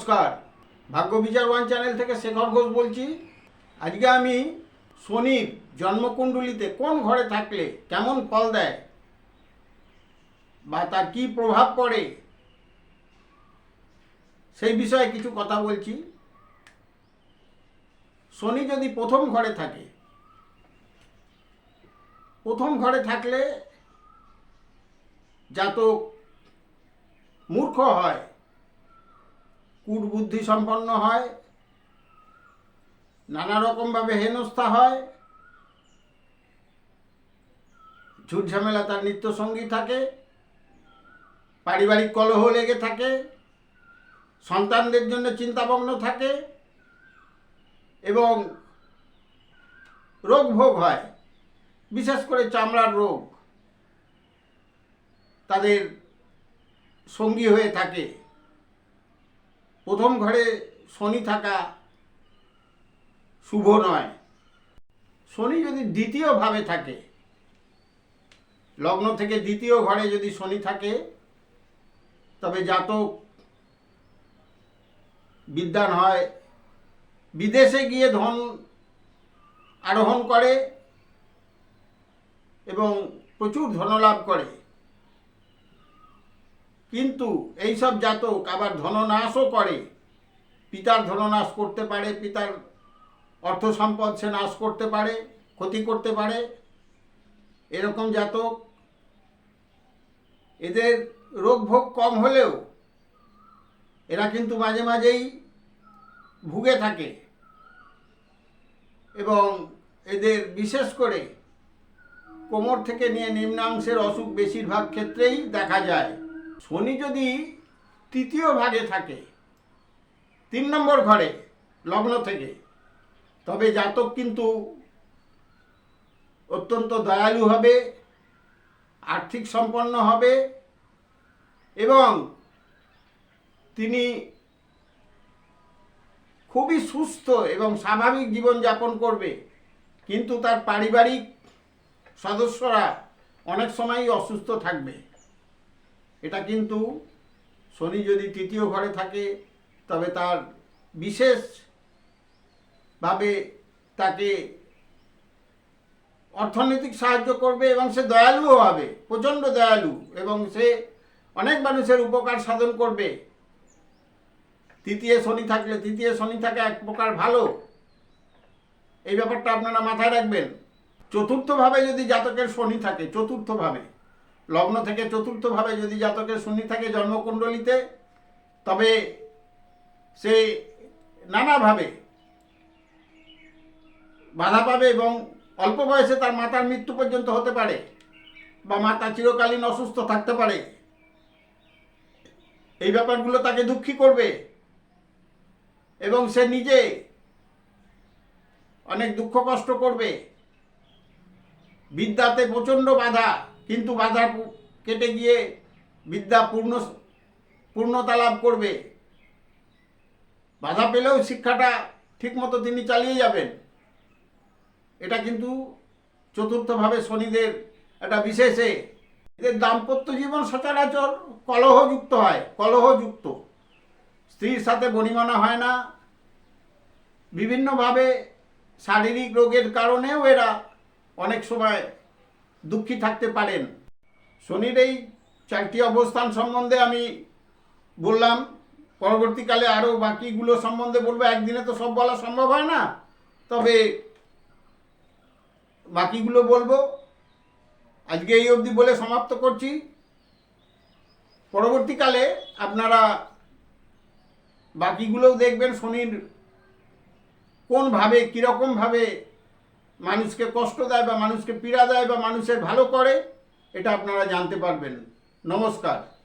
নমস্কার। ভাগ্য বিচার ওয়ান চ্যানেল থেকে শেখর ঘোষ বলছি। আজকে আমি শনির জন্মকুণ্ডলিতে কোন ঘরে থাকলে কেমন ফল দেয় বা তার কি প্রভাব পড়ে সেই বিষয়ে কিছু কথা বলছি। শনি যদি প্রথম ঘরে থাকে, প্রথম ঘরে থাকলে জাতক মূর্খ হয়। কূটবুদ্ধি সম্পন্ন হয়, নানা রকমভাবে হেনস্থা হয় ঝুট ঝামেলা তার নিত্য সঙ্গী থাকে, পারিবারিক কলহ লেগে থাকে, সন্তানদের জন্য চিন্তাভগ্ন থাকে এবং রোগ ভোগ হয়, বিশেষ করে চামড়ার রোগ, তাদের সঙ্গী হয়ে থাকে। প্রথম ঘরে শনি থাকা শুভ নয়। শনি যদি দ্বিতীয় ভাবে থাকে, লগ্ন থেকে দ্বিতীয় ঘরে যদি শনি থাকে, তবে জাতক বিদ্যান হয়। বিদেশে গিয়ে ধন আরোহণ করে এবং প্রচুর ধনলাভ করে। কিন্তু এইসব জাতক আবার ধননাশও করে। পিতার ধননাশ করতে পারে, পিতার অর্থ সম্পদ সে নাশ করতে পারে, ক্ষতি করতে পারে। এরকম জাতক এদের রোগ ভোগ কম হলেও এরা কিন্তু মাঝে মাঝেই ভুগে থাকে এবং এদের বিশেষ করে কোমর থেকে নিয়ে নিম্নাংশের অসুখ বেশিরভাগ ক্ষেত্রেই দেখা যায়। শনি যদি তৃতীয় ভাগে থাকে, তিন নম্বর ঘরে, লগ্ন থেকে, তবে জাতক কিন্তু অত্যন্ত দয়ালু হবে, আর্থিক সম্পন্ন হবে এবং তিনি খুবই সুস্থ এবং স্বাভাবিক জীবনযাপন করবে। কিন্তু তার পারিবারিক সদস্যরা অনেক সময়ই অসুস্থ থাকবে। এটা কিন্তু শনি যদি তৃতীয় ঘরে থাকে, তবে তার বিশেষভাবে তাকে অর্থনৈতিক সাহায্য করবে এবং সে দয়ালুও হবে, প্রচণ্ড দয়ালু এবং সে অনেক মানুষের উপকার সাধন করবে। তৃতীয় শনি থাকলে তৃতীয় শনি থাকা এক প্রকার ভালো। এই ব্যাপারটা আপনারা মাথায় রাখবেন। চতুর্থভাবে যদি জাতকের শনি থাকে, চতুর্থভাবে লগ্ন থেকে চতুর্থভাবে যদি জাতকের শনি থাকে জন্মকুণ্ডলিতে, তবে সে নানাভাবে বাধা পাবে এবং অল্প বয়সে তার মাতার মৃত্যু পর্যন্ত হতে পারে বা মাতা চিরকালীন অসুস্থ থাকতে পারে। এই ব্যাপারগুলো তাকে দুঃখী করবে এবং সে নিজে অনেক দুঃখ কষ্ট করবে। বিদ্যাতে প্রচণ্ড বাধা কিন্তু বাধা কেটে গিয়ে বিদ্যা পূর্ণ, পূর্ণতা লাভ করবে। বাধা পেলেও শিক্ষাটা ঠিকমতো তিনি চালিয়ে যাবেন। এটা কিন্তু চতুর্থভাবে শনিদের একটা বিশেষে। এদের দাম্পত্য জীবন সচরাচর কলহযুক্ত হয়, কলহযুক্ত। স্ত্রীর সাথে বনিমানা হয় না। বিভিন্নভাবে শারীরিক রোগের কারণেও এরা অনেক সময় দুঃখী থাকতে পারেন। শনির এই চারটি অবস্থান সম্বন্ধে আমি বললাম, পরবর্তীকালে আরও বাকিগুলো সম্বন্ধে বলব। একদিনে তো সব বলা সম্ভব হয় না। তবে বাকিগুলো বলব। আজকে এই অবধি বলে সমাপ্ত করছি। পরবর্তীকালে আপনারা বাকিগুলোও দেখবেন শনির কোনভাবে, কীরকমভাবে মানুষকে কষ্ট দেয় বা মানুষকে পীড়া দেয় বা মানুষের ভালো করে, এটা আপনারা জানতে পারবেন। নমস্কার।